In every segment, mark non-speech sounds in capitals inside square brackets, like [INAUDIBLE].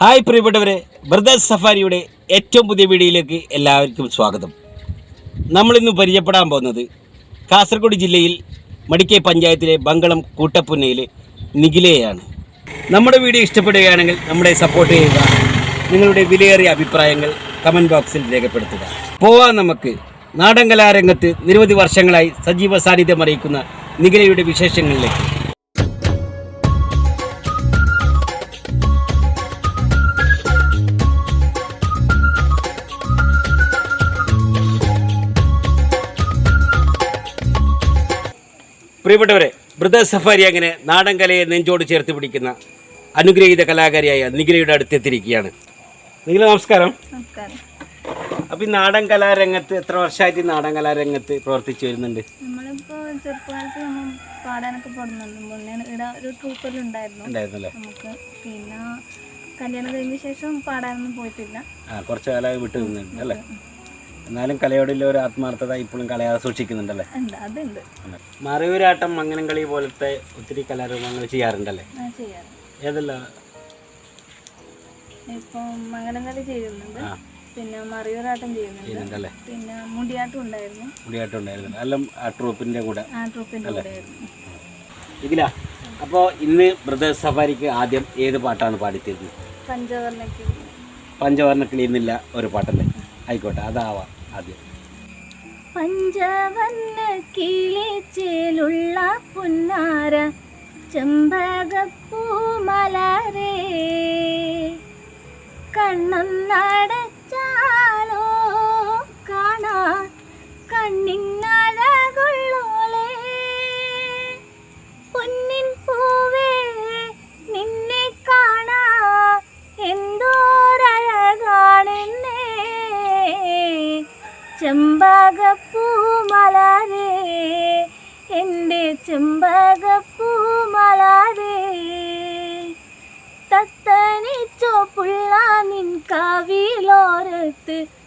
Hi പ്രിയപ്പെട്ടവരെ brothers സഫാരിയുടെ ഏറ്റവും പുതിയ വീഡിയോയിലേക്ക് എല്ലാവർക്കും സ്വാഗതം. നമ്മളിന്ന് പരിചയപ്പെടാൻ പോകുന്നത് കാസർഗോഡ് ജില്ലയിൽ മടിക്കൈ പഞ്ചായത്തിലെ ബംഗളം കൂട്ടപ്പുന്നയിലെ നിഖിലയാണ് നമ്മുടെ വീഡിയോ ഇഷ്ടപ്പെടുകയാണെങ്കിൽ നമ്മുടെ സപ്പോർട്ട് ചെയ്യുക നിങ്ങളുടെ വിലയേറിയ അഭിപ്രായങ്ങൾ കമന്റ് ബോക്സിൽ രേഖപ്പെടുത്തുക. പോവാൻ നമുക്ക്. നാടൻ കലാരംഗത്ത് നിരവധി വർഷങ്ങളായി സജീവ സാന്നിധ്യം അറിയിക്കുന്ന നിഖിലയുടെ വിശേഷങ്ങളിലേക്ക്. പ്രിയപ്പെട്ടവരെ ബ്രദർ സഫാരി അങ്ങനെ നാടൻ കലയെ നെഞ്ചോട് ചേർത്ത് പിടിക്കുന്ന അനുഗ്രഹീത കലാകാരിയായ നിഖിലയുടെ അടുത്തെത്തിയിരിക്കുകയാണ്. നിഖില നമസ്കാരം. നമസ്കാരം. അപ്പോൾ ഈ നാടൻ കലാരംഗത്ത് എത്ര വർഷമായിട്ട് നാടൻ കലാരംഗത്ത് പ്രവർത്തിച്ചു വരുന്നുണ്ട്? ചെറുപ്പകാലത്ത് നമ്മൾ പാടാനൊക്കെ പോകുന്നുണ്ട് മുന്നേ ഇവിടെ ഒരു ട്രൂപ്പെല്ലാം ഉണ്ടായിരുന്നു. നമുക്ക് പിന്നെ കല്യാണം കഴിഞ്ഞ ശേഷം പാടാനൊന്നും പോയിട്ടില്ല. കുറച്ചു കുറച്ച് കാലമായി വിട്ടു നിന്നുണ്ട് അല്ലേ? എന്നാലും കലയോടുള്ള ഒരു ആത്മാർത്ഥത ഇപ്പോഴും കലയാതെ സൂക്ഷിക്കുന്നുണ്ടല്ലേ? അതുണ്ട്. മറയൂരാട്ടം മങ്ങനം കളി പോലത്തെ ഒത്തിരി കലാരൂപങ്ങൾ ചെയ്യാറുണ്ടല്ലേ? ഏതെല്ലാം? ഇപ്പം ചെയ്യുന്നുണ്ട്. പിന്നെ മറിയൂറാട്ടം ചെയ്യുന്നുണ്ട്. പിന്നെ മുടിയാട്ടം ഉണ്ടായിരുന്നു. മുടിയാട്ടം ഉണ്ടായിരുന്നു. അല്ല ആ ട്രൂപ്പിന്റെ കൂടെ. ആ ട്രൂപ്പിന്റെ കൂടെ ആയിരുന്നു അപ്പോൾ ഇന്ന് ബ്രദേഴ്സ് സഫാരിക്ക് ആദ്യം ഏത് പാട്ടാണ് പാടിത്തരുന്നത് പഞ്ചവർണയ്ക്ക് പഞ്ചവർണക്കിളി. എന്നില്ല ഒരു പാട്ടല്ലേ? ആയിക്കോട്ടെ അതാവാം ആദ്യം. പഞ്ചവന്ന കിളിച്ചേലുള്ള പുന്നാര ചെമ്പകപ്പൂമലരേ കണ്ണൊന്നടച്ചാലോ കാണാ കണ്ണിനഴകുള്ളോളേ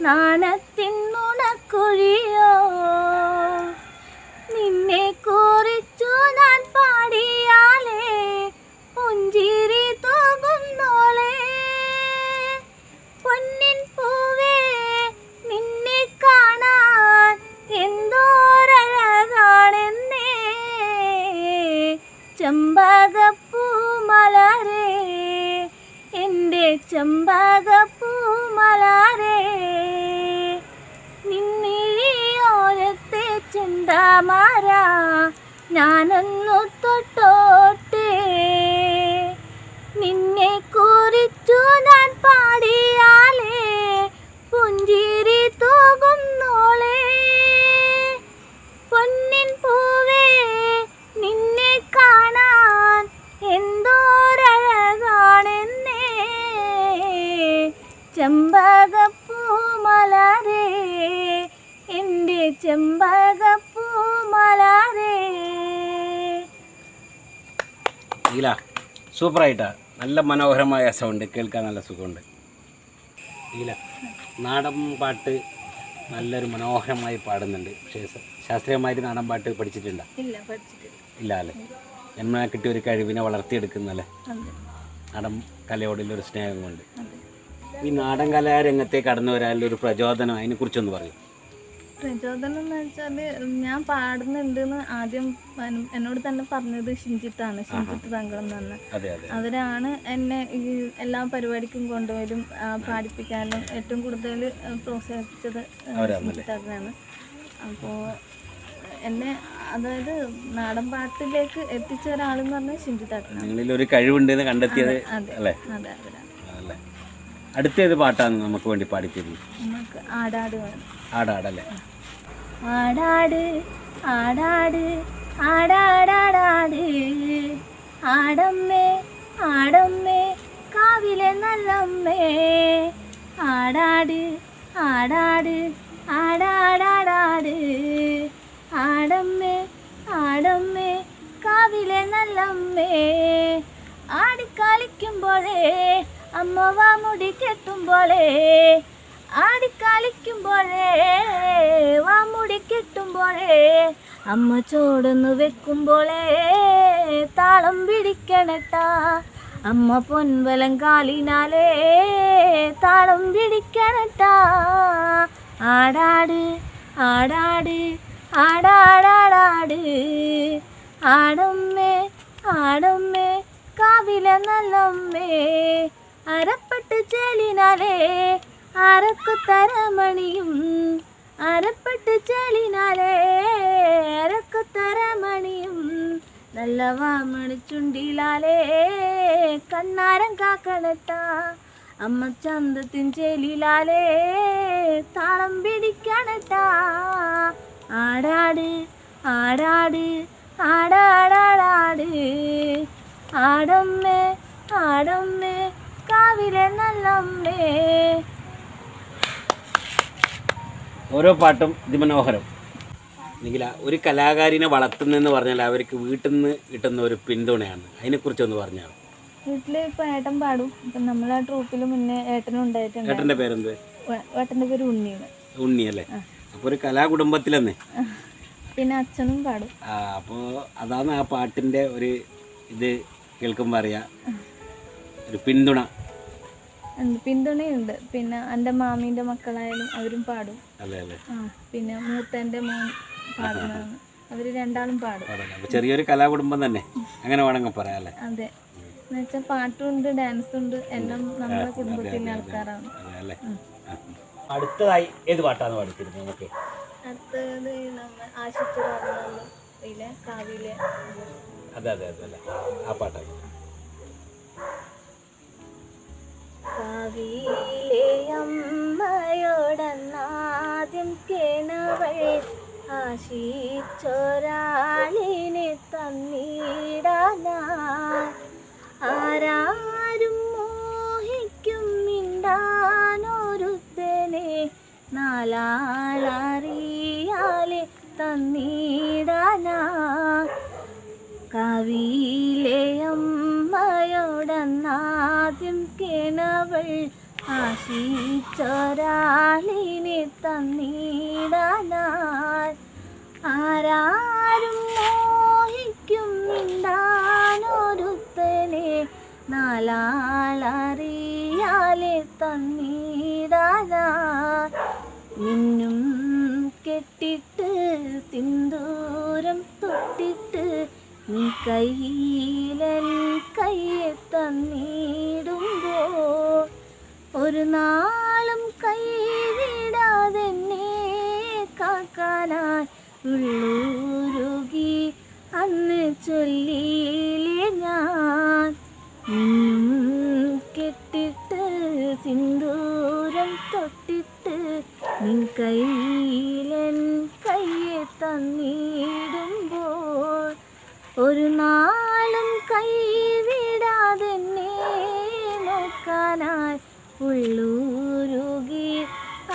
நாணத் സൂപ്പറായിട്ടാ. നല്ല മനോഹരമായ സൗണ്ട് കേൾക്കാൻ നല്ല സുഖമുണ്ട്. ഇല്ല. നാടൻ പാട്ട് നല്ലൊരു മനോഹരമായി പാടുന്നുണ്ട്. പക്ഷേ ശാസ്ത്രീയമായിട്ട് നാടൻ പാട്ട് പഠിച്ചിട്ടുണ്ടോ? ഇല്ല അല്ലേ? എന്നെ കിട്ടിയ ഒരു കഴിവിനെ വളർത്തിയെടുക്കുന്നല്ലേ നാടൻ കലയോടുള്ളൊരു സ്നേഹം കൊണ്ട്. ഈ നാടൻ കലാരംഗത്തേക്ക് കടന്നു വരാനുള്ള ഒരു പ്രചോദനം അതിനെക്കുറിച്ചൊന്ന് പറയും. പ്രചോദനം എന്ന് വെച്ചാൽ ഞാൻ പാടുന്നുണ്ടെന്ന് ആദ്യം എന്നോട് തന്നെ പറഞ്ഞത് ഷിഞ്ചിത്താണ് ഷിഞ്ചിത്ത് തങ്കളം അതെ അവരാണ് എന്നെ ഈ എല്ലാ പരിപാടിക്കും കൊണ്ടുവരും പാടിപ്പിക്കാനും ഏറ്റവും കൂടുതൽ പ്രോത്സാഹിപ്പിച്ചത് ഷിഞ്ചിത്താണ് അപ്പോൾ എന്നെ അതായത് നാടൻ പാട്ടിലേക്ക് എത്തിച്ച ഒരാളെന്ന് പറഞ്ഞാൽ ഷിഞ്ചിത്താട്ടനാണ് നിങ്ങളിൽ ഒരു കഴിവുണ്ടെന്ന് കണ്ടെത്തിയത് അതെ അതെ അല്ലേ? അടുത്തേത് പാട്ടാണ് നമുക്ക് വേണ്ടി പാടിത്തരുന്നത്. ആടാട് ആടാടല്ലേ? ആടാട് ആടാട് ആടാടാടാട്. ആടമ്മേ ആടമ്മേ കാവിലെ നല്ലമ്മേ. ആടാട് ആടാട് ആടാടാടാട്. ആടമ്മേ ആടമ്മേ കാവിലെ നല്ലമ്മേ. ആടിക്കളിക്കുമ്പോഴേ അമ്മ വാ മുടി കെട്ടുമ്പോഴേ ആടിക്കളിക്കുമ്പോഴേ വാമുടി കിട്ടുമ്പോഴേ അമ്മ ചോടൊന്ന് വെക്കുമ്പോഴേ താളം പിടിക്കണട്ടാ. അമ്മ പൊൻവലം കാലിനാലേ താളം പിടിക്കണട്ടാ. ആടാട് ആടാട് ആടാടാടാട് ആടമ്മേ ആടമ്മേ കാവിലെ നല്ലമ്മേ അരപ്പെട്ട് ചേലിനാലേ അരക്കു തരമണിയും അരപ്പെട്ട് ചേലിനാലേ? അരക്കുത്തരമണിയും നല്ല വാമണിച്ചുണ്ടിലാലേ കണ്ണാരം കാക്കണട്ടാ അമ്മ ചന്തത്തിൻ ചെലിലാലേ? താളം പിടിക്കണട്ടാ. ആടാട് ആടാട് ആടാടാടാട്. ആടമ്മേ ആടമ്മേ കാവിലെ നല്ലമ്മേ. ഓരോ പാട്ടും അതിമനോഹരം. അല്ലെങ്കിൽ ഒരു കലാകാരിനെ വളർത്തുന്നതെന്ന് പറഞ്ഞാൽ അവർക്ക് വീട്ടിൽ നിന്ന് കിട്ടുന്ന ഒരു പിന്തുണയാണ്. അതിനെക്കുറിച്ചൊന്ന് പറഞ്ഞാൽ വീട്ടിൽ ഇപ്പൊ ഏട്ടൻ പാടും. ഇപ്പൊ നമ്മളെ ട്രൂപ്പിൽ മുന്നേ ഏട്ടനും ഉണ്ടായിട്ടുണ്ട്. ഏട്ടന്റെ പേരെന്ത്? ഏട്ടന്റെ പേര് ഉണ്ണിയാണ്. ഉണ്ണി അല്ലേ? അപ്പോൾ ഒരു കലാകുടുംബത്തിലെന്നെ? പിന്നെ അച്ഛനും പാടും. അപ്പോൾ അതാണ് ആ പാട്ടിന്റെ ഒരു ഇത് കേൾക്കുമ്പോൾ അറിയാം. ഒരു പിന്തുണ. പിന്തുണയുണ്ട്. പിന്നെ എന്റെ മാമീന്റെ മക്കളായാലും അവരും പാടും. അല്ലേ അല്ലേ ആ പിന്നെ മൂത്തന്റെ മോൻ പാടുന്നതാണ്. അവർ രണ്ടാളും പാടും. ചെറിയൊരു കലാകുടുംബം തന്നെ. അങ്ങനെ വേണമെങ്കിൽ പറയാം അല്ലേ? അതെ. എന്നുവെച്ചാൽ പാട്ടും ഉണ്ട് ഡാൻസും ഉണ്ട് എല്ലാം നമ്മുടെ കുടുംബത്തിലെ ആൾക്കാരാണ്. അല്ലേ? അടുത്തതായി ഏത് പാട്ടാണ് പാടിച്ചിരുന്നത് നമുക്ക്? അടുത്തത് നമ്മൾ ആശിച്ചുറയിലെ കാവിലെ അതെ അതെ അതെ അല്ലേ? ആ പാട്ടായി കാവിലെ അമ്മയോടന്നാദ്യം കിണവൾ ആശിച്ചൊരാളിനെ തന്നിടാനാ ആരാരും മോഹിക്കും മിണ്ടാനൊരുത്തനെ നാലാളറിയാലെ തന്നിടാനാ കവിയിലെ അമ്മയോടന്നാദ്യം കിണവൾ ആശിച്ചൊരാളിനെ തന്നിടാനായി ആരാരും മോഹിക്കും മിണ്ടാനൊരുത്തനെ നാലാളറിയാലെ തന്നിടാനായി നിന്നും കെട്ടിട്ട് സിന്ദൂരം തൊട്ടിട്ട് കയ്യിലൻ കയ്യെ തന്നിടുമ്പോ ഒരു നാളും കൈവിടാതെന്നെ കാക്കാനായി ഉള്ളൂരുകി അന്ന് ചൊല്ലിയില്ലേ ഞാൻ. കെട്ടിട്ട് സിന്ദൂരം തൊട്ടിട്ട് നിൻ കയ്യിലൻ കയ്യെ തന്നിടുമ്പോൾ ഒരു നാളും കൈവിടാതെന്നെ നോക്കാനായി ഉള്ളൂരുകി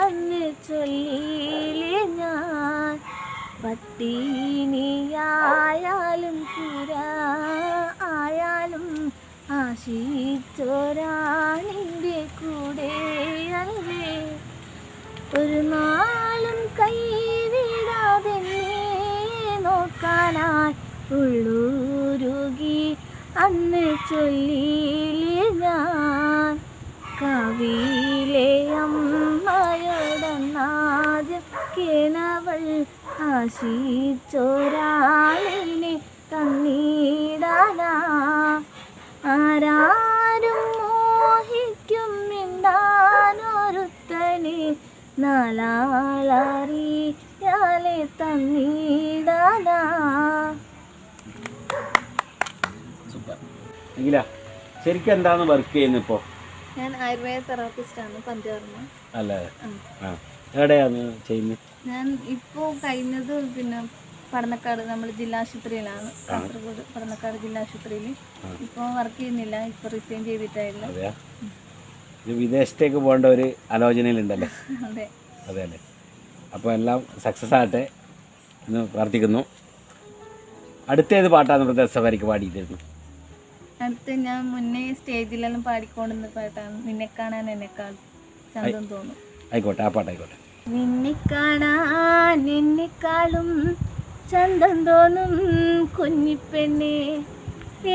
അന്ന് ചൊല്ലിയില്ലേ ഞാൻ? പട്ടിണിയായാലും പുര ആയാലും ആശിച്ചൊരാണിന്റെ കൂടെ അല്ലേ? ഒരു നാളും കൈവിടാതെ നോക്കാനായി ഉള്ളൂരുകി അന്ന് ചൊല്ലിയില്ലേ ഞാൻ. കവിയിലെ അമ്മയോടന്നാദ്യം കിണവൾ ആശിച്ചൊരാളിനെ തന്നീടാനാ. ആരാരും മോഹിക്കും മിണ്ടാനൊരുത്തനെ നാലാളറിയാലെ തന്നിടാനാ. നിഖില ശരിക്കും എന്താണ് വർക്ക് ചെയ്യുന്നത് ഇപ്പോൾ ഞാൻ ആയുർവേദ തെറാപ്പിസ്റ്റ് ആണ് പഞ്ചവർമ്മ അല്ലേ. ആ. എവിടെയാണ് ചെയ്യുന്നത് ഞാൻ ഇപ്പോൾ കഴിഞ്ഞത് പിന്നെ പടന്നക്കാട് നമ്മൾ ജില്ലാശുപത്രിയിലാണ് കാസർഗോഡ് പടന്നക്കാട് ജില്ലാശുപത്രിയിൽ ഇപ്പോൾ വർക്ക് ചെയ്യുന്നില്ല ഇപ്പോൾ റിസൈൻ ചെയ്തിട്ടായിരുന്നു. വിദേശത്തേക്ക് പോകേണ്ട ഒരു ആലോചനയിലുണ്ടല്ലേ? [LAUGHS] അതെ. അതെ അല്ലേ അപ്പോൾ എല്ലാം സക്സസ് ആകട്ടെ എന്ന് പ്രാർത്ഥിക്കുന്നു. അടുത്തേത് പാട്ടാണ് പ്രദേശ സഫാരിക്ക് പാടിയിരുന്നു അടുത്ത് ഞാൻ മുന്നേ സ്റ്റേജിലെല്ലാം പാടിക്കൊണ്ടിരുന്ന പാട്ടാണ് നിന്നെ കാണാൻ എന്നെക്കാൾ ചന്തം തോന്നും. ആയിക്കോട്ടെ ആ പാട്ടായിക്കോട്ടെ. നിന്നെ കാണാൻ എന്നെക്കാളും ചന്തം തോന്നും കുഞ്ഞിപ്പെണ്ണെ.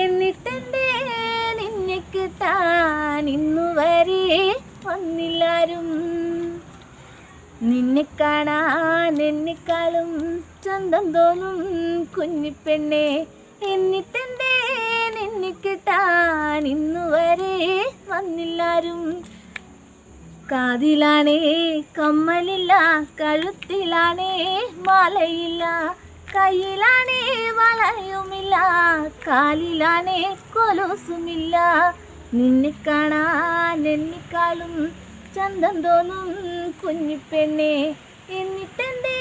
എന്നിട്ടെന്തേ നിന്നെ ഇന്ന് വരെ വന്നില്ലാരും. നിന്നെ കാണാൻ എന്നെക്കാളും ചന്തം തോന്നും കുഞ്ഞിപ്പെണ്ണെ. എന്നിട്ടെന്തേ ഇന്നുവരെ വന്നില്ലാരും. കാതിലാണേ കമ്മലില്ല കഴുത്തിലാണേ മാലയില്ല. കയ്യിലാണേ വളയുമില്ല. കാലിലാണേ കൊലോസുമില്ല. നിന്നെ കാണാൻ എന്നെക്കാളും ചന്തം തോന്നും കുഞ്ഞിപ്പെണ്ണെ എന്നിട്ടെന്തേ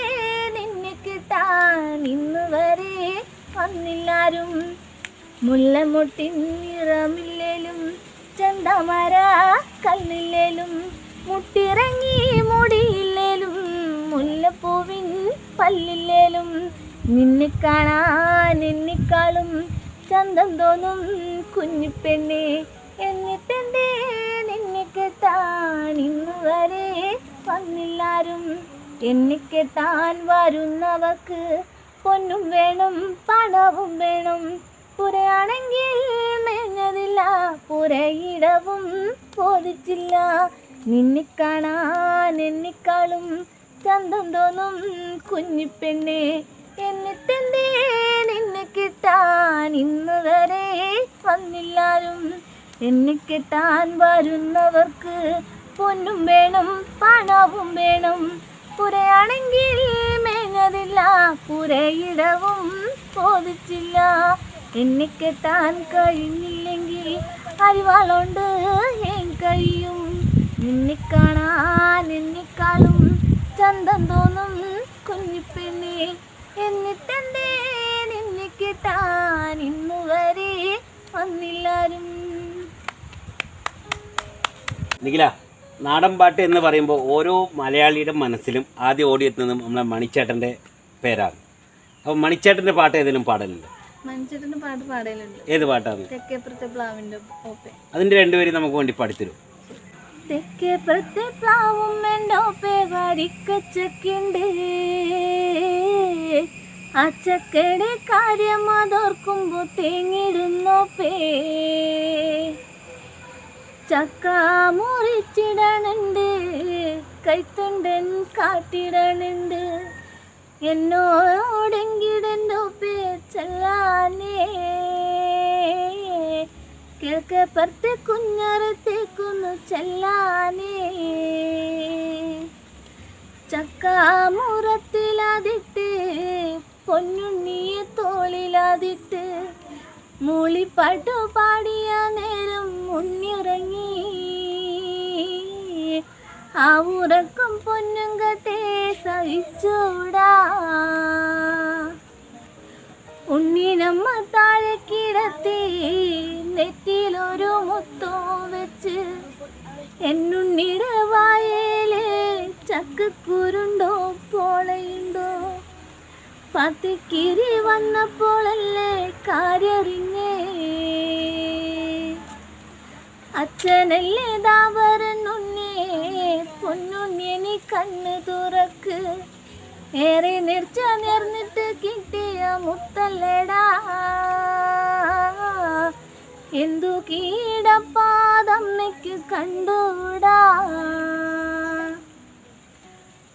നിന്നെ കിട്ടാൻ ഇന്ന് വരെ വന്നില്ലാരും. മുല്ലമുട്ടിൻ നിറമില്ലേലും ചന്തമര കല്ലില്ലേലും മുട്ടിറങ്ങി മുടിയില്ലേലും മുല്ലപ്പൂവിൻ പല്ലില്ലേലും നിന്നെ കാണാൻ എന്നെക്കാളും ചന്തം തോന്നും കുഞ്ഞിപ്പെണ്ണെ എന്നിട്ടെന്തേ നിന്നെ കെട്ടാൻ ഇന്ന് വരെ വന്നില്ലാരും? എന്നെ കെട്ടാൻ വരുന്നവർക്ക് പൊന്നും വേണം പണവും വേണം. പുരയാണെങ്കിൽ മെഞ്ഞതില്ല പുരയിടവും പോതിച്ചില്ല. നിന്നെ കാണാൻ എന്നെക്കാളും ചന്തം തോന്നും കുഞ്ഞിപ്പെണ്ണെ. എന്നിട്ടെന്തേ നിന്നെ കിട്ടാൻ ഇന്ന് വരെ വന്നില്ലാരും. എന്നെ കിട്ടാൻ വരുന്നവർക്ക് പൊന്നും വേണം പണവും വേണം. പുരയാണെങ്കിൽ മേഞ്ഞതില്ല പുരയിടവും ചോദിച്ചില്ല എന്നെ കെട്ടാൻ കഴിഞ്ഞില്ലെങ്കിൽ അരിവാളുണ്ട് ഏൻ കഴിയും നിന്നെ കാണാൻ എന്നെക്കാളും ചന്തം തോന്നും കുഞ്ഞിപ്പെണ്ണെ എന്നിട്ടെന്തേ നിന്നെ കിട്ടാൻ ഇന്നു വരെ വന്നില്ലാരും? നിഖില നാടൻ പാട്ട് എന്ന് പറയുമ്പോൾ ഓരോ മലയാളിയുടെ മനസ്സിലും ആദ്യം ഓടിയെത്തുന്നത് നമ്മളെ മണിച്ചേട്ടന്റെ പേരാണ്. അപ്പോൾ മണിച്ചേട്ടന്റെ പാട്ട് ഏതെങ്കിലും പാടലുണ്ട്? മനുഷ്യരുടെ പാട്ട് പാടലുണ്ട്. ഏത് പാട്ടാണ്? തെക്കേപ്പുറത്തെ ഓപ്പെ അതിന്റെ രണ്ടുപേരും നമുക്ക് വേണ്ടി പാടിത്തരും. തെക്കേപ്പുറത്തെ പ്ലാവും എന്റെ വരിക്കച്ചക്കുണ്ട്. ആ ചക്കയുടെ കാര്യം അതോർക്കുമ്പോ തേങ്ങിടുന്നോപ്പേ ചക്ക മുറിച്ചിടണുണ്ട് കൈത്തുണ്ടൻ കാട്ടിടണുണ്ട്. എന്നോടെങ്കിടെന്റെ ചെല്ലാനേ കിഴക്കേപ്പുറത്തെ കുഞ്ഞറത്തേക്കൊന്നു ചെല്ലാനേ. ചക്കാമുറത്തിലാതിട്ട് പൊന്നുണ്ണിയെ തോളിലാതിട്ട് മൂളിപ്പാട്ടു പാടിയ നേരം ഉണ്ണിറങ്ങി ആ ഉറക്കം പൊന്നും കത്തെ സഹിച്ചൂടാ. ഉണ്ണിനമ്മ താഴെ കിടത്തി നെറ്റിയിലൊരു മുത്തോ വെച്ച് എന്നുണ്ണിയുടെ വായയിൽ ചക്കക്കുരുണ്ടോ പോളയുണ്ടോ? പത്തിക്കിരി വന്നപ്പോഴല്ലേ കാര്യറിഞ്ഞേ? അച്ഛനല്ലേ ദാവരനുണ്ണേ പൊന്നുണ്ണിയനി കണ്ണ് തുറക്ക്. ഏറെ നിർച്ച നേർന്നിട്ട് കിട്ടിയ മുത്തല്ലടാ. എന്തു കീടപ്പാതമ്മയ്ക്ക് കണ്ടൂടാ.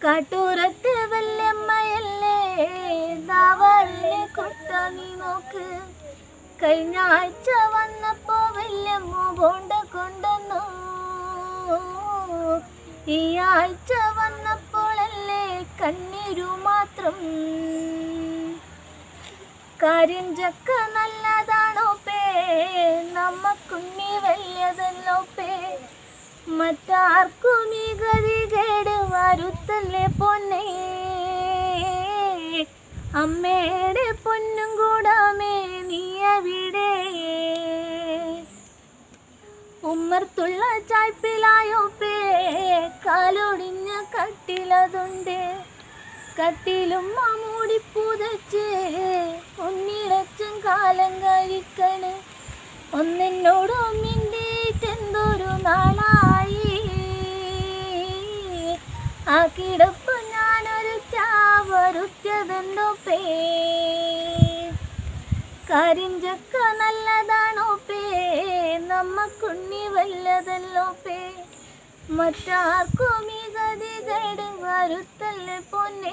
കാട്ടൂരത്ത് വല്യമ്മയല്ലേ ദാവറിനെ കൊട്ട നീ നോക്ക്. കഴിഞ്ഞ ആഴ്ച വന്നപ്പോ വല്യമ്മ ബോണ്ട കൊണ്ടുവന്നു ഈ ആഴ്ച വന്നപ്പോഴല്ലേ കണ്ണീരു മാത്രം. കാര്യം ചക്ക നല്ലതാണോ പേ? നമ്മക്കുണ്ണി വലിയതല്ലോ പേ? മറ്റാർക്കും ഈ ഗതി കേട് വരുത്തല്ലേ പൊന്നേ? അമ്മയുടെ പൊന്നും കൂടാമേ നീ എവിടെ ഉമ്മർത്തുള്ള ചായ്പിലായോ കാലൊടിഞ്ഞ കട്ടിലതുണ്ട്. കട്ടിലും മാമൂടി പുതച്ച് ഒന്നിടച്ചും കാലം കഴിക്കണ്. ഒന്നെന്നോട് മിണ്ടിയിട്ടെന്തൊരു നാളായി. ആ കിടപ്പ് ഞാനൊരു ചാവറുറ്റതുണ്ടോ പേ. കരിഞ്ചക്ക നല്ലതാണോ പേ? നമ്മക്കുണ്ണി വല്ലതല്ലോ പേ. മറ്റാർക്കും ഈ ഗതികേട് വരുത്തല്ല പൊന്നേ.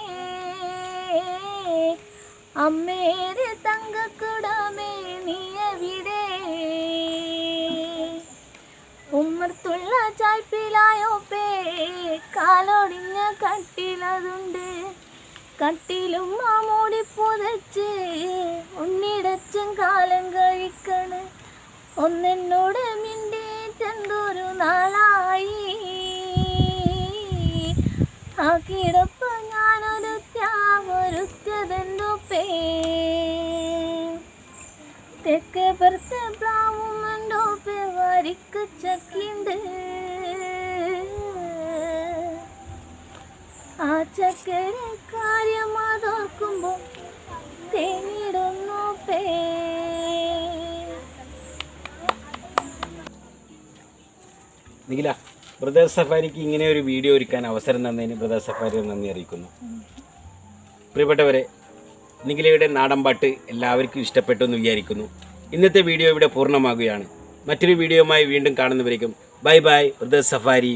അമ്മേരെ തങ്കക്കുടമേ നീ എവിടെ ഉമ്മർത്തുള്ള ചായ്പിലായോ പേ കാലൊടിഞ്ഞ കട്ടിലതുണ്ട്. കട്ടിലും ആ മൂടി പുതച്ച് ഉണ്ണിടച്ചും കാലം കഴിക്കണ്. ഒന്നെന്നോട് മിണ്ടിച്ചെന്തൊരു നാളായി? ആ കിടപ്പ് ഞാനൊരു ത്യാഗൊരുത്തതെന്തോ പേ തെക്കേ പുറത്ത് പ്ലാവും ഉണ്ടോ പേ വരിക്ക് ചക്കിണ്ട്. ആ ചക്കര കാര്യം അതോർക്കുമ്പോൾ തേനിടുന്നു പേ നിഖില ബ്രദർ സഫാരിക്ക് ഇങ്ങനെ ഒരു വീഡിയോ ഒരുക്കാൻ അവസരം തന്നതിന് ബ്രദർ സഫാരി നന്ദി അറിയിക്കുന്നു. പ്രിയപ്പെട്ടവരെ നിഖിലയുടെ നാടൻപാട്ട് എല്ലാവർക്കും ഇഷ്ടപ്പെട്ടു എന്ന് വിചാരിക്കുന്നു. ഇന്നത്തെ വീഡിയോ ഇവിടെ പൂർണമാകുകയാണ്. മറ്റൊരു വീഡിയോയുമായി വീണ്ടും കാണുന്നവരേക്കും ബൈ ബൈ ബ്രദർ സഫാരി.